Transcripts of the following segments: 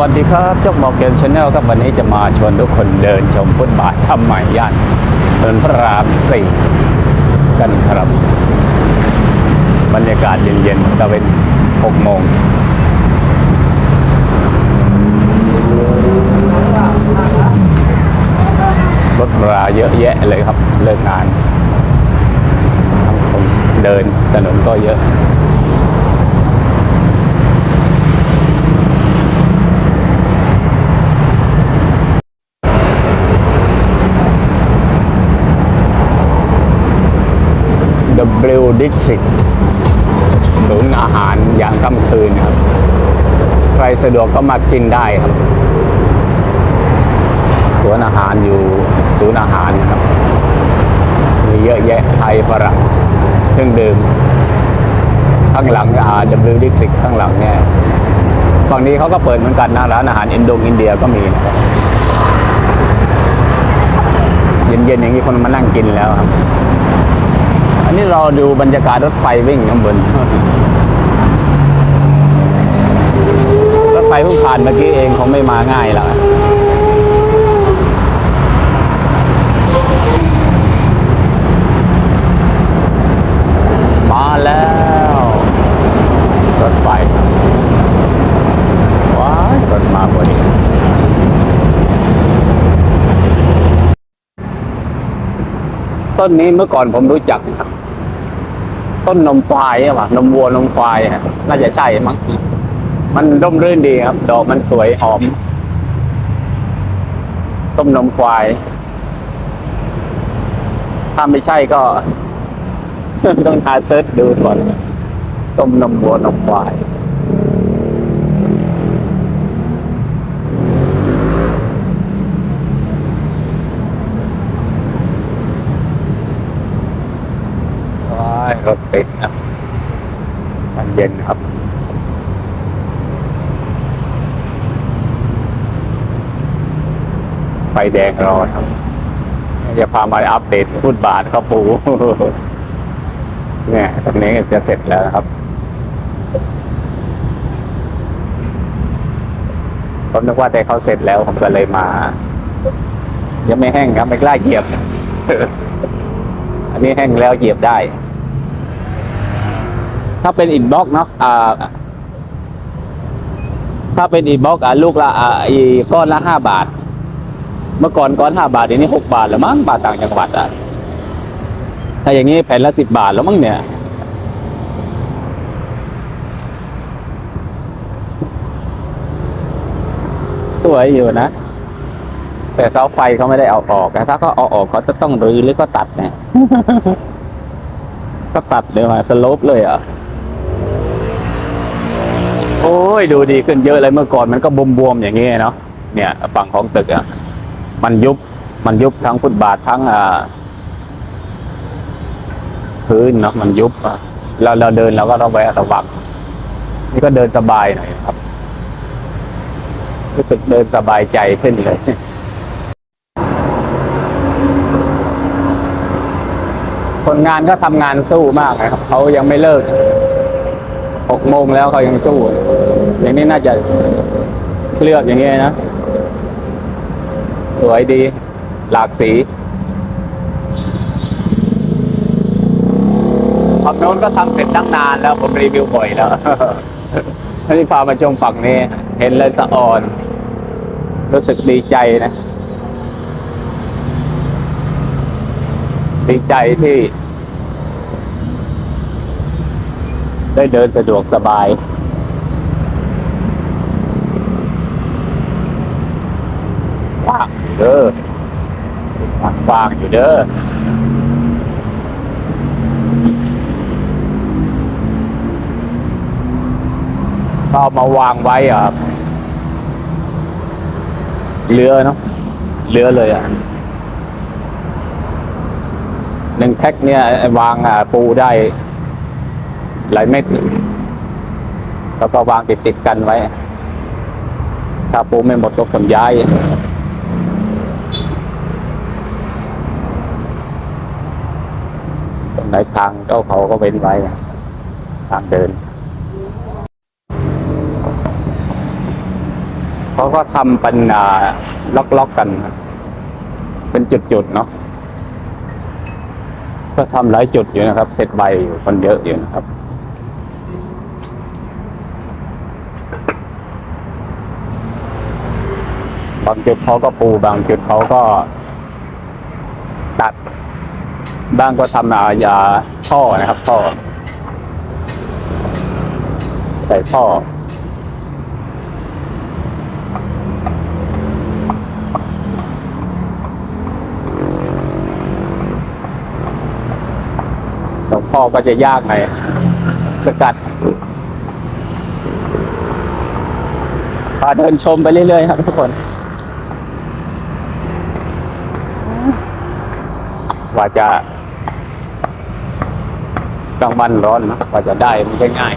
วัสดีครับเจ้าหมอกเกนชาแนลครับวันนี้จะมาชวนทุกคนเดินชมฟุตบาททำใหม่ย่านถนนพระรามสี่กันครับ บรรยากาศเย็นๆตะเวนหกโมงรถราเยอะแยะเลยครับ เลิกงานทั้งคนเดินถนนก็เยอะ W District ศูนย์อาหารยามค่ำคืนครับ ใครสะดวกก็มากินได้ครับ สวนอาหารอยู่ศูนย์อาหารนะครับ มีเยอะแยะไทยฝรั่งเครื่องดื่มข้างหลังอ่า W District ข้างหลังเนี่ยฝั่งนี้เขาก็เปิดเหมือนกันนะร้านอาหารอินโดอินเดียก็มีนะครับเย็นๆอย่างนี้คนมานั่งกินแล้วครับ นนี้เราดูบรรยากาศรถไฟวิ่งข้างบน รถไฟเพิ่งผ่านเมื่อกี้เองคงไม่มาง่ายแล้วมาแล้วรถไฟว้ายรถมาพอดีต้นนี้เมื่อก่อนผมรู้จัก ต้นนมควายใช่ปะนมวัวนมควายฮะน่าจะใช่มั้งมันร่มรื่นดีครับ ดอกมันสวยหอม ต้มนมควาย ถ้าไม่ใช่ก็ ต้องหาเซิร์ชดูก่อนต้มนมวัวนมควาย รถติดนะชันเย็นครับไฟแดงรอครับจะพามาอัปเดตฟุตบาทครับปูเนี่ยตรงนี้จะเสร็จแล้วครับผมนึกว่าแต่เขาเสร็จแล้วผมก็เลยมา ยังไม่แห้งครับไม่กล้าเหยียบ อันนี้แห้งแล้วเหยียบได้ ถ้าเป็นอินบ็อกเนาะอ่าถ้าเป็นอินบ็อกอะลูกละอ่าอีก้อนละห้าบาท เมื่อก่อนก้อนห้าบาทเดี๋ยวนี้หกบาทแล้วมั้งบาทต่างจังหวัดอะถ้าอย่างนี้แผ่นละสิบบาทแล้วมั้งเนี่ยสวยอยู่นะ แต่เสาไฟเขาไม่ได้เอาออกนะถ้าเขาเอาออกเขาจะต้องรื้อหรือก็ตัดเนี่ยก็ตัดเลยมาสโลปเลยอะ โอ้ยดูดีขึ้นเยอะเลยเมื่อก่อนมันก็บวมๆอย่างนี้เนาะเนี่ยฝั่งของตึกอะมันยุบมันยุบทั้งฟุตบาททั้งอ่าพื้นเนาะมันยุบเราเราเดินเราก็ต้องไประวังนี่ก็เดินสบายหน่อยครับรู้สึกเดินสบายใจขึ้นเลยคนงานก็ทำงานสู้มากนะครับเขายังไม่เลิก หกโมงแล้วเขายังสู้ อย่างนี้น่าจะเลือกอย่างนี้นะ สวยดี หลากสีฝั่งโน้นก็ทำเสร็จตั้งนานแล้วผมรีวิวบ่อยแล้วที่พามาชมฝั่งนี้ เห็นเลยสะอ่อน รู้สึกดีใจนะ ดีใจที่ ได้เดินสะดวกสบายว่างอยู่เด้อว่างอยู่เด้อก็ามาวางไว้อะเรือเนาะเรือเลยอะหนึ่งแพ็คเนี่ยวางอะปูได้ หลายเม็ดแล้วก็วางติดติดๆกันไว้ ถ้าปูไม่หมดก็ขนย้าย ตรงไหนทางเจ้าเขาก็เว้นไว้ ทางเดิน เขาก็ทำเป็นอ่าล็อกๆกัน เป็นจุดๆเนาะก็ทำหลายจุดอยู่นะครับ เสร็จใบอยู่คนเยอะอยู่นะครับ บางจุดเขาก็ปูบางจุดเขาก็ ตัด บ้างก็ทำอายาท่อนะครับท่อใส่ท่อหลวงพ่อก็จะยากหน่อยสกัดพาเดินชมไปเรื่อยๆครับทุกคน ว่าจะกลางวันร้อนนะกว่าจะได้มันก็ง่าย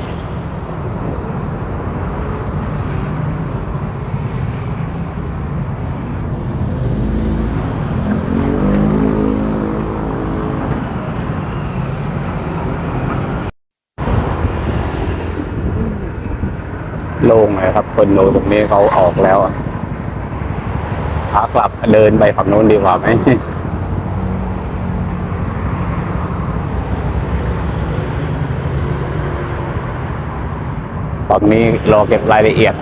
โล่งเลยครับ คนโลตรงนี้เขาออกแล้วอะขากลับเดินไปฝั่งโน้นดีกว่าไหม ฝั่งนี้รอเก็บรายละเอียด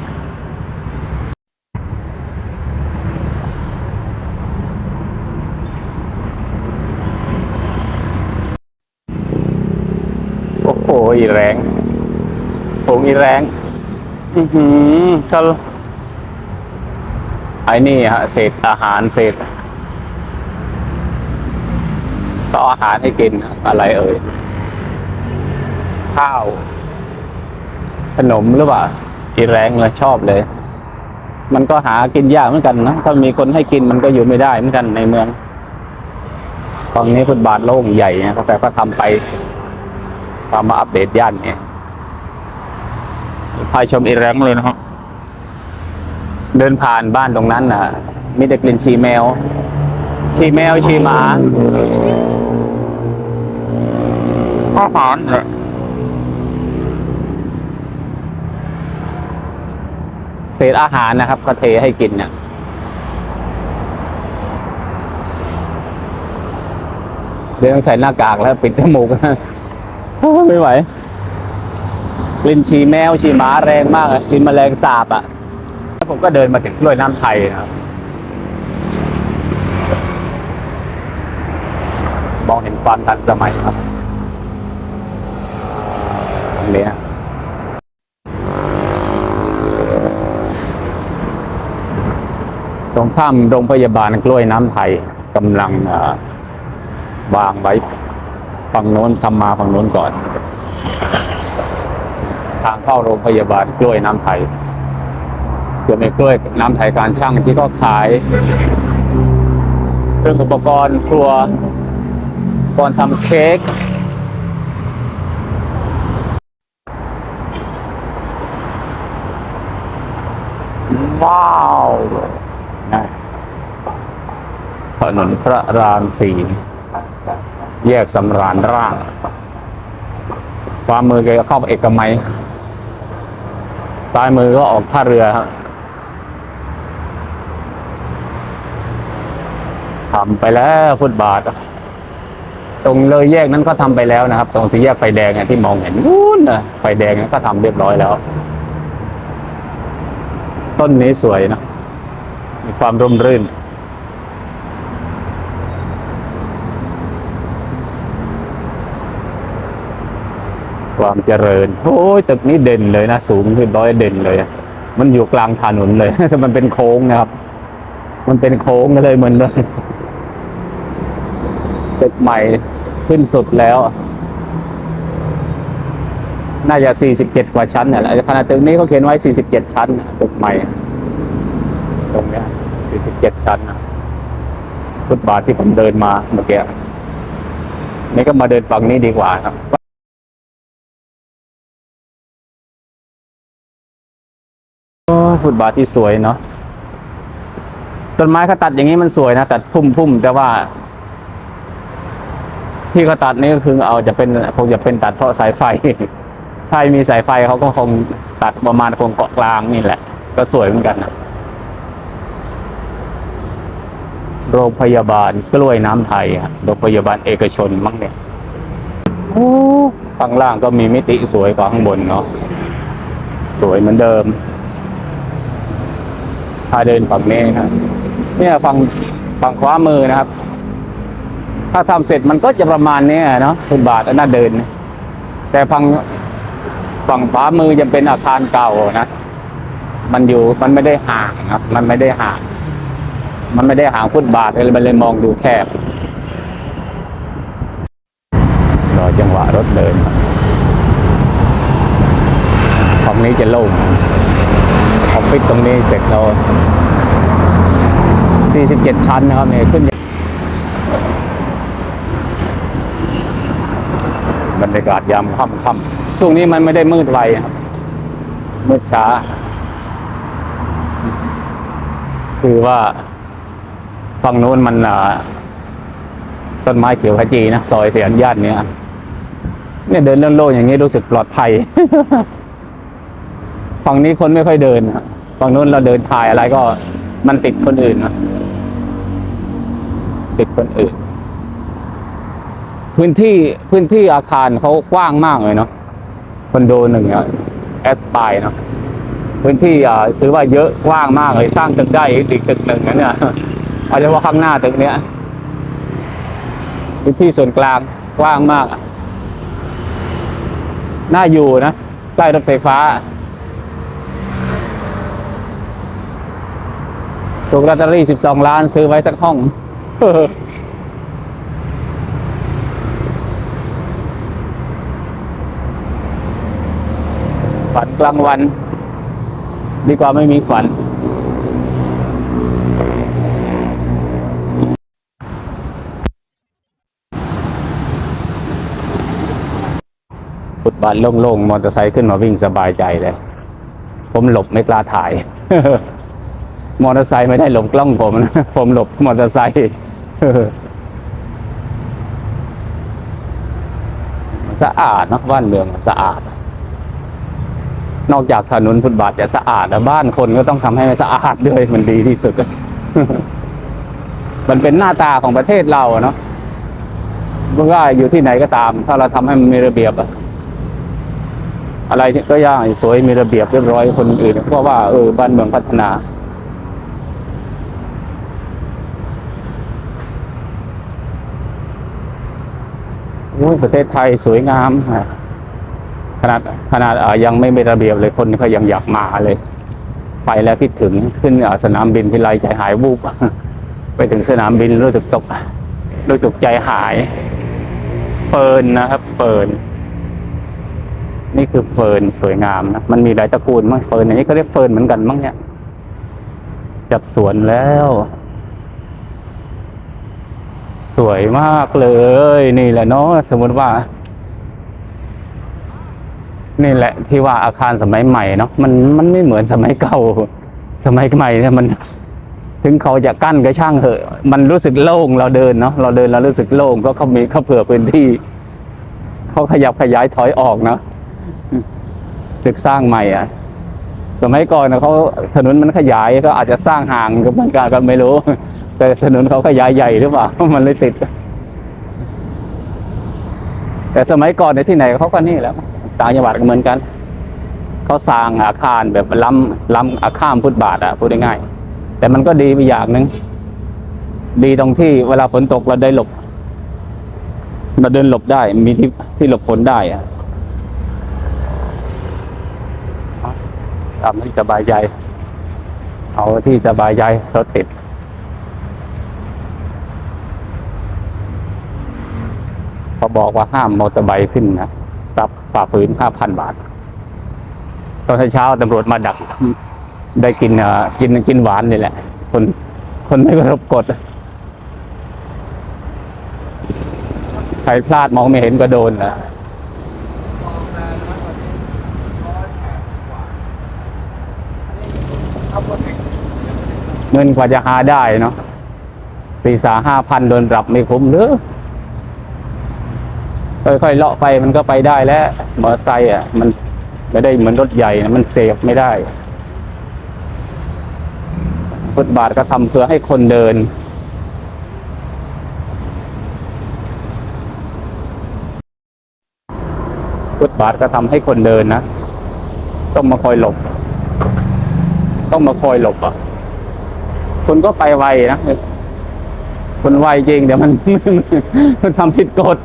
โอ้โหอีแรงโงอีแรง อือหือก็ไอ้นี่ฮะเศษอาหารเศษก็อาหารให้กินอะไรเอ่ย ข้าว ขนมหรือเปล่าอีแรงเลยชอบเลย มันก็หากินยากเหมือนกันนะถ้ามีคนให้กินมันก็อยู่ไม่ได้เหมือนกันในเมืองตอนนี้ฟุตบาทโล่งใหญ่นะครับแต่ก็ทำไปทำมมาอัปเดตย่านเนี่ยพาชมอีแรงเลยนะครับเดินผ่านบ้านตรงนั้นนะมีแต่กลิ่นชีแมว ชีแมวชีหมาอาวหารเหรอ เศ ษอาหารนะครับก็เทให้กินเนี่ยเดี๋ยวต้องใส่หน้ากากแล้วปิดจมูกไม่ไหวกลิ่นฉี่แมวฉี่หมาแรงมากอะกลิ่นแมลงสาบอะแล้วผมก็เดินมาถึงกล้วยน้ำไทยนะครับ มองเห็นความทันสมัยครับตรงเนี้ ตรงข้ามโรงพยาบาลกล้วยน้ำไทยกำลังวางไว้ฝั่งโน้นทำมาฝั่งโน้นก่อน ทางเข้าโรงพยาบาลกล้วยน้ำไทยจะมีกล้วยน้ำไทยการช่างที่ก็ขายเครื่องอุปกรณ์ครัวอุปก่อนทำเค้กว้าว นนพระรามสี่แยกสำราญร่างความมือก็เข้าเอกมัย ซ้ายมือก็ออกท่าเรือครับทำไปแล้วฟุตบาท ตรงเลยแยกนั้นก็ทำไปแล้วนะครับ ตรงสี่แยกไฟแดงที่มองเห็นนู้นนะไฟแดงนั้นก็ทำเรียบร้อยแล้ว ต้นนี้สวยนะมีความร่มรื่น ความเจริญ โอ้ยตึกนี้เด่นเลยนะ สูงขึ้นร้อยเด่นเลย มันอยู่กลางถนนเลยมันเป็นโค้งนะครับ มันเป็นโค้งเลยเหมือนเลยตึกใหม่ขึ้นสุดแล้ว น่าจะ 47 กว่าชั้นเนี่ยแหละขนาดตึกนี้เขาเขียนไว้ 47 ชั้นตึกใหม่ ตรงเนี้ย47 ชั้นนะฟุตบาทที่ผมเดินมาเมื่อกี้นี่ก็มาเดินฝั่งนี้ดีกว่าครับ ฟุตบาทที่สวยเนาะต้นไม้เขาตัดอย่างนี้มันสวยนะตัดพุ่มๆแต่ว่า ที่เขาตัดนี่ก็คือเอาจะเป็นคงจะเป็นตัดเพราะสายไฟถ้ามีสายไฟเขาก็คงตัดประมาณคงเกาะกลางนี่แหละ ก็สวยเหมือนกันนะโรงพยาบาลกล้วยน้ำไทยอะโรงพยาบาลเอกชนมั้งเนี่ยข้างล่างก็มีมิติสวยกว่าข้างบนเนาะสวยเหมือนเดิมาเดินฝั่งนี้ครับเนี่ยฝั่งฝั่งขวามือนะครับ ถ้าทำเสร็จมันก็จะประมาณเนี้ยเนาะคุณบาทอันน่าเดิน แต่ฝั่งฝั่งขวามือจะเป็นอาคารเก่านะมันอยู่มันไม่ได้ห่างครับ มันไม่ได้ห่าง มันไม่ได้ห่างฟุตบาทเลยมันเลยมองดูแคบรอจังหวะรถเดินครับฝั่งนี้จะโล่ง ฟิศตรงนี้เสร็จเรา 47 ชั้นนะครับเนี่ยขึ้น บรรยากาศยามค่ำค่ำๆช่วงนี้มันไม่ได้มืดไวครับ มืดช้า คือว่าฝั่งนู้นมันต้นไม้เขียวขจีนะ ซอยเสียนญาติเนี่ยเนี่ยเดินโล่งๆอย่างนี้รู้สึกปลอดภัย ฝั่งนี้คนไม่ค่อยเดินอะฝั่งนู้นเราเดินถ่ายอะไรก็มันติดคนอื่นนะติดคนอื่น พื้นที่พื้นที่อาคารเขากว้างมากเลยเนาะคอนโดหนึ่งเนี่ยแอสปายเนาะพื้นที่อ่าถือว่าเยอะกว้างมากเลยสร้างตึกได้อีกตึกหนึ่งนะเนี่ยเอาเฉพาะข้างหน้าตึกเนี้ยพื้นที่ส่วนกลางกว้างมากอะน่าอยู่นะใกล้รถไฟฟ้า ถูกลอตเตอรี่สิบสองล้านซื้อไว้สักห้อง ฝันกลางวัน ดีกว่าไม่มีฝัน ฟุตบาทโล่งๆ มอเตอร์ไซค์ขึ้นมาวิ่งสบายใจเลย ผมหลบไม่กล้าถ่าย มอเตอร์ไซค์ไม่ได้หลบกล้องผมนะ ผมหลบมอเตอร์ไซค์สะอาดนะบ้านเมืองสะอาด นอกจากถนนฟุตบาทจะสะอาดแล้วบ้านคนก็ต้องทำให้มันสะอาดด้วยมันดีที่สุดมันเป็นหน้าตาของประเทศเราอะเนาะไม่ว่าอยู่ที่ไหนก็ตาม ถ้าเราทำให้มันมีระเบียบอะอะไรก็ย่างสวยมีระเบียบเรียบร้อยคนอื่นก็ว่าเออบ้านเมืองพัฒนา โอ้ย ประเทศไทยสวยงามฮะขนาดขนาดยังไม่มีระเบียบเลยคนก็ยังอยากมาเลย ไปแล้วคิดถึงขึ้นสนามบินที่ไรใจหายวูบไปถึงสนามบินรู้สึกตกรู้สึกใจหายเฟิร์นนะครับเฟิร์นนี่คือเฟิร์นสวยงามนะมันมีหลายตระกูลมั้งเฟิร์นอันนี้ก็เรียกเฟิร์นเหมือนกันมั้งเนี่ยจัดสวนแล้ว สวยมากเลยนี่แหละเนาะสมมติว่า นี่แหละที่ว่าอาคารสมัยใหม่เนาะมันมันไม่เหมือนสมัยเก่า สมัยใหม่เนี่ยมัน ถึงเขาจะกั้นก็ช่างเหอะ มันรู้สึกโล่งเราเดินเนาะเราเดินเรารู้สึกโล่งเพราะเขามีเขาเผื่อพื้นที่เขาขยับขยายถอยออกเนาะตึกสร้างใหม่อะสมัยก่อนนะเขาถนนมันขยายก็อาจจะสร้างห่างกับมันกันก็ไม่รู้ แต่ถนนเขาขยายใหญ่หรือเปล่า มันเลยติด แต่สมัยก่อนในที่ไหนเขาก็นี่แล้วต่างจังหวัดก็เหมือนกัน เขาสร้างอาคารแบบล้ำล้ำอาข้ามฟุตบาทอะพูดง่ายๆแต่มันก็ดีไปอย่างหนึ่งดีตรงที่เวลาฝนตกเราได้หลบเราเดินหลบได้ มีที่ที่หลบฝนได้อะทำให้สบายใจ เอาที่สบายใจรถติด เขาบอกว่าห้ามมอเตอร์ไบค์ขึ้นนะปรับฝ่าฝืนห้าพันบาท ตอนเช้าตำรวจมาดัก ได้กินอ่อกินกินหวานนี่แหละ คนคนไม่เคารพกฎใครพลาดมองไม่เห็นก็โดนนะเงินกว่าจะหาได้เนาะสี่สาห้าพันโดนปรับไม่คุ้มหรือ ค่อยๆเลาะไปมันก็ไปได้แล้วมอเตอร์ไซค์อะ มันไม่ได้เหมือนรถใหญ่นะมันเซฟไม่ได้ฟุตบาทก็ทำเพื่อให้คนเดิน ฟุตบาทก็ทำให้คนเดินนะ ต้องมาคอยหลบ ต้องมาคอยหลบอะคนก็ไปไวนะคนไวจริงเดี๋ยวมันมันทำผิดกฎ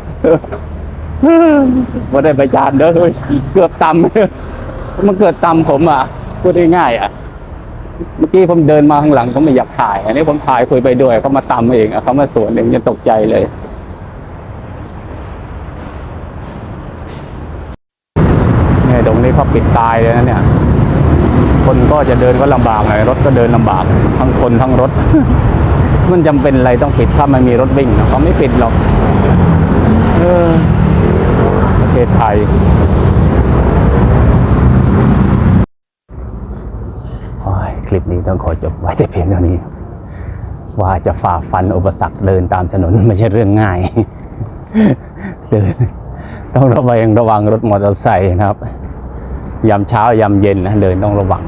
ว่าได้ประจานเด้อเฮ้ยเกือบตำมันเกิดตำผมอะพูดง่ายๆอะเมื่อกี้ผมเดินมาข้างหลังเขาไม่อยากถ่าย อันนี้ผมถ่ายคุยไปด้วยเขามาตำเองอะเขามาสวนเองยังตกใจเลยเนี่ยตรงนี้เขาปิดตายเลยนะเนี่ย คนก็จะเดินก็ลำบากเลยรถก็เดินลำบาก ทั้งคนทั้งรถ มันจำเป็นอะไรต้องปิดถ้ามันมีรถวิ่งเขาไม่ปิดหรอก เออ ประเทศไทย คลิปนี้ต้องขอจบไว้แต่เพียงเท่านี้ ว่าจะฝ่าฟันอุปสรรคเดินตามถนนไม่ใช่เรื่องง่ายเดินต้องระวังระวังรถมอเตอร์ไซค์นะครับ ยามเช้ายามเย็นนะเดินต้องระวัง